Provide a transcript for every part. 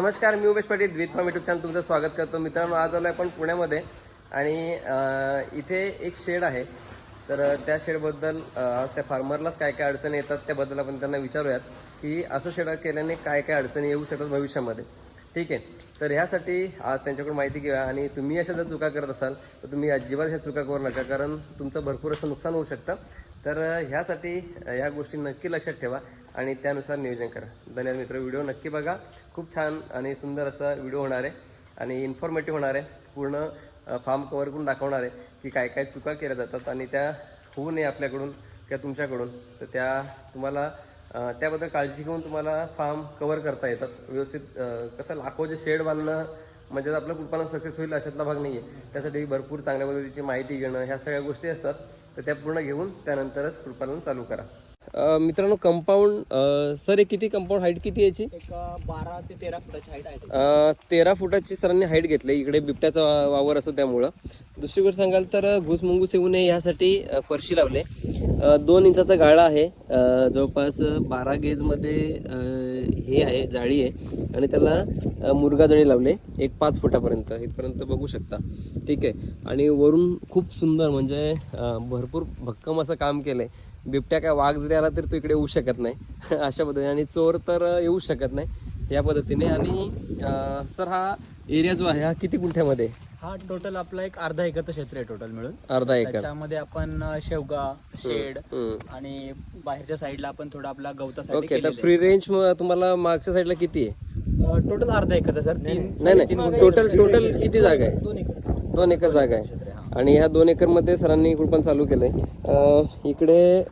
नमस्कार मी उमेश पाटील द्वित फार्म युट्यूब चॅनल तुमचं स्वागत करतो. मित्रांनो आज आलो आपण पुण्यामध्ये आणि इथे एक शेड आहे. तर त्या शेडबद्दल आज त्या फार्मरलाच काय काय अडचणी येतात त्याबद्दल आपण त्यांना विचारूयात की असं शेड केल्याने काय काय अडचणी येऊ शकतात भविष्यामध्ये. ठीक आहे? तर ह्यासाठी आज त्यांच्याकडून माहिती घेऊया आणि तुम्ही अशा जर चुका करत असाल तर तुम्ही अजिबात ह्या चुका करू नका कारण तुमचं भरपूर असं नुकसान होऊ शकतं. तर ह्यासाठी या ह्या गोष्टी नक्की लक्षात ठेवा आणि त्यानुसार नियोजन करा. धन्यवाद मित्र व्हिडिओ नक्की बघा. खूप छान आणि सुंदर असा व्हिडिओ होणार आहे आणि इन्फॉर्मेटिव्ह होणार आहे. पूर्ण फार्म कवर करून दाखवणार आहे की काय काय चुका केल्या जातात आणि त्या होऊ नये आपल्याकडून किंवा तुमच्याकडून. तर त्या तुम्हाला त्याबद्दल काळजी घेऊन तुम्हाला फार्म कवर करता येतात. व्यवस्थित कसं लाखोचे शेड बांधणं म्हणजे आपलं कुठपणा सक्सेस होईल अशातला भाग नाही आहे त्यासाठी भरपूर चांगल्या पद्धतीची माहिती घेणं ह्या सगळ्या गोष्टी असतात. तर त्या पूर्ण घेऊन त्यानंतरच कृपालन चालू करा. मित्रांनो कंपाऊंड सर हे किती कंपाऊंड हाईट किती याची? बारा ते तेरा फुटाची हाईट आहे तेरा फुटाची सरांनी हाईट घेतली. इकडे बिबट्याचा वावर असतो त्यामुळं. दुसरी गोष्ट सांगाल तर घुस मुंगूस येऊ नये यासाठी अ, फरशी लावले. दोन इंचाचा गाळा आहे. जवळपास बारा गेजमध्ये हे आहे जाळी आहे. आणि त्याला मुरगा जळी लावले. एक पाच फुटापर्यंत. इथपर्यंत बघू शकता. ठीक आहे. आणि वरून खूप सुंदर म्हणजे भरपूर भक्कम असं काम केलंय. बिबट्या काय वाघ जरी आला तरी तो इकडे येऊ शकत नाही. अशा पद्धतीने. आणि चोर तर येऊ शकत नाही. या पद्धतीने. आणि सर हा एरिया जो आहे हा किती गुंठ्यामध्ये? हा टोटल आपला एक अर्धा एकरचं क्षेत्र आहे टोटल मिळून. अर्धा एकर. त्याच्यामध्ये आपण शेवगा शेड. आणि बाहेरच्या साईडला आपण थोडा आपला गवतासाठी ओके तर फ्री रेंज तुम्हाला मागच्या साईडला किती आहे? टोटल अर्धा एकरचं सर. तीन नाही नाही. टोटल टोटल किती जागा आहे? दोन एकर. दोन एकर जागा आहे. आणि ह्या दोन एकरमध्ये सरांनी कुलपण चालू केलंय. अं, इकडे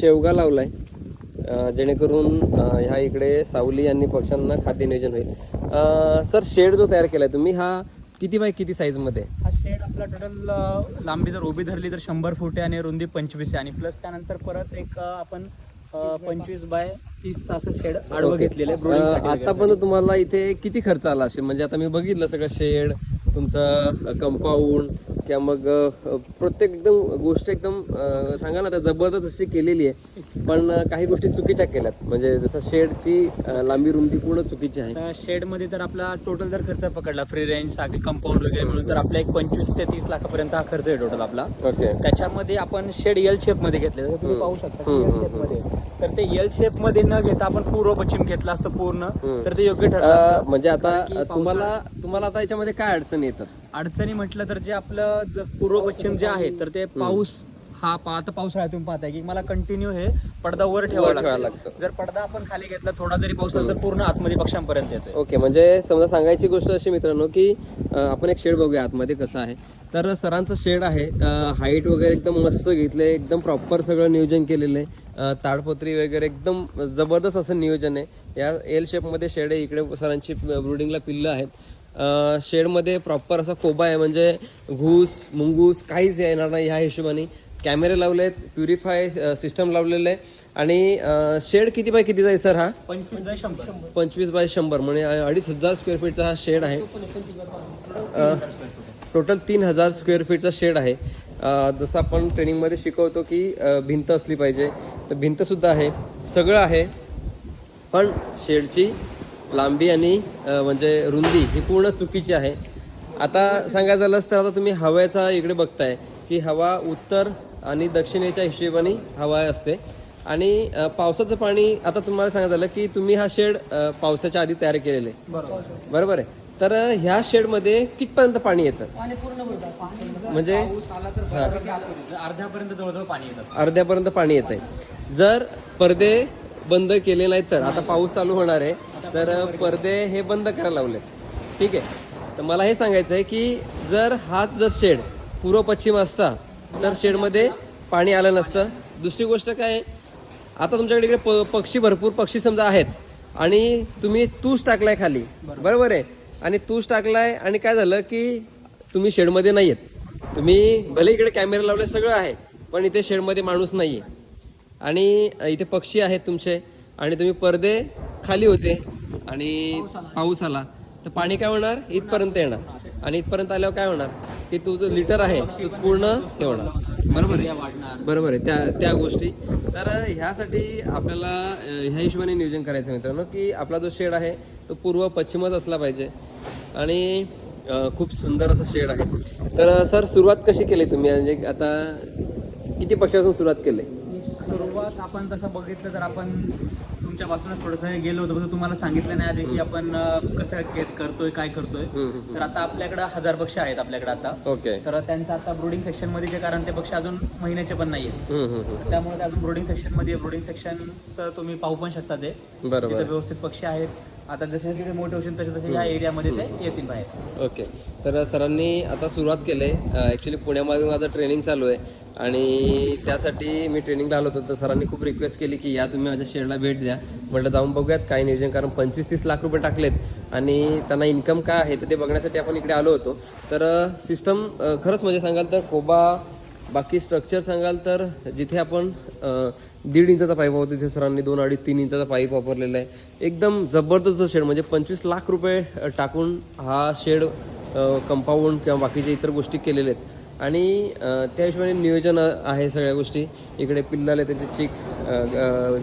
शेवगा लावलाय. अं, जेणेकरून ह्या इकडे सावली आणि पक्ष्यांना खाद्य नियोजन होईल. सर शेड जो तयार केलाय तुम्ही हा किती बाय किती साईजमध्ये? आहे? हा शेड आपला टोटल लांबी जर उभी धरली तर शंभर फूट आहे आणि रुंदी पंचवीस आहे. आणि प्लस त्यानंतर परत एक आपण पंचवीस बाय तीस असं शेड आडवं घेतलेलं आहे. आतापर्यंत तुम्हाला इथे किती खर्च आला असेल? म्हणजे आता मी बघितलं सगळं शेड तुमचं कंपाऊंड किंवा मग प्रत्येक एकदम गोष्ट एकदम सांगा ना त्या जबरदस्त अशी केलेली आहे. पण काही गोष्टी चुकीच्या केल्यात. म्हणजे जसं शेडची लांबी रुंदी पूर्ण चुकीची आहे. तर शेडमध्ये तर आपला टोटल जर खर्च पकडला फ्री रेंज सागे कंपाऊंड वगैरे म्हणून तर आपला एक पंचवीस ते तीस लाखापर्यंत हा खर्च आहे टोटल आपला. ओके. त्याच्यामध्ये आपण शेड एल शेपमध्ये घेतले तर तुम्ही पाहू शकता एल तर ते एल शेपमध्ये न घेता आपण पूर्व पश्चिम घेतलं असतं पूर्ण. तर ते योग्य ठरलं असतं. म्हणजे आता तुम्हाला तुम्हाला आता याच्यामध्ये काय अडचणी येतात? अडचणी म्हटलं तर जे आपलं ज- पूर्व पश्चिम जे आहे तर ते पाऊस हा पा आता पावसाळ्यात तुम्ही पाहताय की मला कंटिन्यू हे पडदा वर ठेवावा वर ठेवावा लागतो. लागतो. जर पडदा आपण खाली घेतला थोडा जरी पाऊस आला तर पूर्ण आतमध्ये पक्षांपर्यंत येतोय. ओके म्हणजे समजा सांगायची गोष्ट अशी मित्रांनो की अं, आपण एक शेड बघूया आतमध्ये कसं आहे. तर सरांचं शेड आहे हाईट वगैरे एकदम मस्त घेतलंय एकदम प्रॉपर सगळं नियोजन केलेलं आहे. अं, ताडपत्री वगैरे एकदम जबरदस्त असं नियोजन आहे. या एल शेपमध्ये शेड आहे इकडे सरांची ब्रुडिंगला पिल्लं आहेत. शेडमध्ये प्रॉपर असा कोबा आहे म्हणजे घूस मुंगूस काहीच येणार नाही ह्या हिशोबाने. कॅमेरे लावले आहेत प्युरिफाय सिस्टम लावलेलं आहे. आणि शेड किती बाय किती आहे सर हा? पंचवीस बाय शंभर. पंचवीस बाय शंभर म्हणजे अडीच हजार स्क्वेअर फीटचा हा शेड आहे. टोटल तीन हजार स्क्वेअर फीटचा शेड आहे. जसं आपण ट्रेनिंगमध्ये शिकवतो की भिंत असली पाहिजे. तर भिंतसुद्धा आहे सगळं आहे. पण शेडची लांबी आणि म्हणजे रुंदी ही पूर्ण चुकीची आहे. आता सांगायचं झालंच तर आता तुम्ही हव्याचा इकडे बघताय की हवा उत्तर आणि दक्षिणेच्या हिशोबाने हवा असते. आणि पावसाचं पाणी आता तुम्हाला सांगायचं झालं की तुम्ही हा शेड पावसाच्या आधी तयार केलेले आहे. बरोबर. बरोबर आहे. तर ह्या शेडमध्ये कितपर्यंत पाणी येतं? म्हणजे आतमध्ये. अर्ध्यापर्यंत जवळजवळ पाणी येत. असतं. अर्ध्यापर्यंत पाणी येत आहे जर पडदे बंद केले नाहीत तर आता पाऊस चालू होणार आहे तर पडदे हे बंद करायला लावले ठीक आहे? तर मला हे सांगायचं आहे की जर हाच जर शेड पूर्व पश्चिम असता तर शेडमध्ये पाणी आलं नसतं. दुसरी गोष्ट काय आता तुमच्याकडे इकडे प- पक्षी भरपूर पक्षी समजा आहेत आणि तुम्ही तूच टाकलाय खाली. बरोबर आहे? आणि तूच टाकलाय आणि काय झालं की तुम्ही शेडमध्ये नाही आहेत तुम्ही भले इकडे कॅमेरा लावले सगळं आहे पण इथे शेडमध्ये माणूस नाही आहे आणि इथे पक्षी आहेत तुमचे आणि तुम्ही पडदे खाली होते. आणि पाऊस आला. तर पाणी काय होणार? इथपर्यंत येणार. आणि इथपर्यंत आल्यावर काय होणार? की तुझं लिटर आहे तो पूर्ण हे होणार. बरोबर आहे? बरोबर आहे. त्या त्या गोष्टी. तर ह्यासाठी आपल्याला ह्या हिशोबाने नियोजन करायचं मित्रांनो की आपला जो शेड आहे तो पूर्व पश्चिमच असला पाहिजे. आणि खूप सुंदर असा शेड आहे. तर सर सुरुवात कशी केली तुम्ही? म्हणजे आता किती पक्षापासून सुरुवात केली? सुरुवात आपण तसं बघितलं तर आपण तुमच्यापासूनच थोडंसं गेलो होतो पण तुम्हाला सांगितलं नाही आधी की आपण कसं करतोय काय करतोय. तर आता आपल्याकडे हजार पक्ष आहेत आपल्याकडे आता. ओके. तर त्यांचं आता ब्रोडिंग सेक्शनमध्ये जे कारण ते पक्ष अजून महिन्याचे पण नाही आहेत. त्यामुळे ते अजून ब्रोडिंग सेक्शनमध्ये ब्रोडिंग सेक्शनचं तुम्ही पाहू पण शकता ते. बरोबर. तिथे व्यवस्थित पक्षी आहेत. आता जसे जसे ते मोठे होतील तसे तसे या एरियामध्ये ते येतील बाहेर. ओके. तर सरांनी आता सुरुवात केली आहे ॲक्च्युली पुण्यामध्ये माझं ट्रेनिंग चालू आहे. आणि त्यासाठी मी ट्रेनिंगला आलो होतो तर सरांनी खूप रिक्वेस्ट केली की या तुम्ही माझ्या शेडला भेट द्या. म्हटलं जाऊन बघूयात काय नियोजन. कारण पंचवीस तीस लाख रुपये टाकलेत आणि त्यांना इन्कम काय आहे तर ते बघण्यासाठी आपण इकडे आलो होतो. तर सिस्टम खरंच म्हणजे सांगाल तर कोबा बाकी स्ट्रक्चर सांगाल तर जिथे आपण दीड इंचाचा पाईप वापरतो तिथे सरांनी दोन अडीच तीन इंचाचा पाईप वापरलेला आहे. एकदम जबरदस्त शेड म्हणजे पंचवीस लाख रुपये टाकून हा शेड कंपाऊंड किंवा बाकीच्या इतर गोष्टी केलेल्या आहेत. आणि त्या हिशोबाने नियोजन आहे सगळ्या गोष्टी. इकडे पिल्लाले त्यांचे चिक्स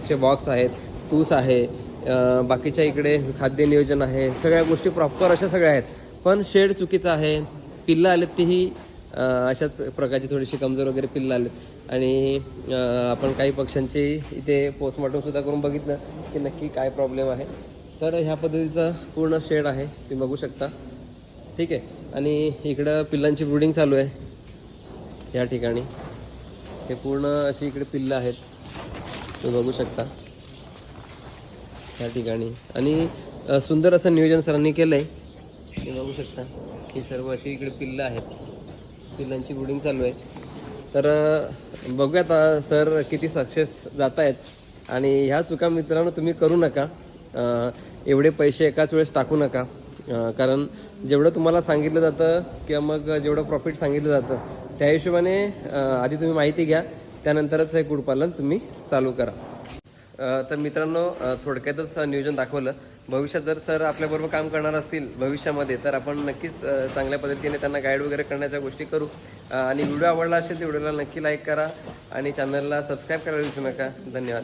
चे बॉक्स आहेत तूस आहे बाकीच्या इकडे खाद्य नियोजन आहे सगळ्या गोष्टी प्रॉपर अशा सगळ्या आहेत. पण शेड चुकीचं आहे पिल्लं आलेत तीही अशाच प्रकारची थोडीशी कमजोर वगैरे पिल्लं आलेत. आणि आपण काही पक्ष्यांची इथे पोस्टमॉर्टमसुद्धा करून बघितलं की नक्की काय प्रॉब्लेम आहे. तर ह्या पद्धतीचा पूर्ण शेड आहे तुम्ही बघू शकता. ठीक आहे. आणि इकडं पिल्लांची ब्रुडिंग चालू आहे. या ठिकाणी. हे पूर्ण अशी इकडे पिल्लं आहेत. तुम्ही बघू शकता. या ठिकाणी. आणि सुंदर असं नियोजन सरांनी केलं आहे तुम्ही बघू शकता. ही सर्व अशी इकडे पिल्लं आहेत. पिल्लांची ब्रुडिंग चालू आहे. तर बघूयात सर किती सक्सेस जात आहेत आणि ह्या चुका मित्रांनो तुम्ही करू नका. एवढे पैसे एकाच वेळेस टाकू नका. कारण जेवढं तुम्हाला सांगितलं जातं किंवा मग जेवढं प्रॉफिट सांगितलं जातं त्या हिशोबाने आधी तुम्ही माहिती घ्या त्यानंतरच हे कुडपालन तुम्ही चालू करा. तर मित्रांनो थोडक्यातच नियोजन दाखवलं. भविष्यात जर सर आपल्याबरोबर काम करणार असतील भविष्यामध्ये तर आपण नक्कीच चांगल्या पद्धतीने त्यांना गाईड वगैरे करण्याच्या गोष्टी करू. आणि व्हिडिओ आवडला असेल तर व्हिडिओला नक्की लाईक करा आणि चॅनलला सबस्क्राईब करायला विसरू नका. धन्यवाद.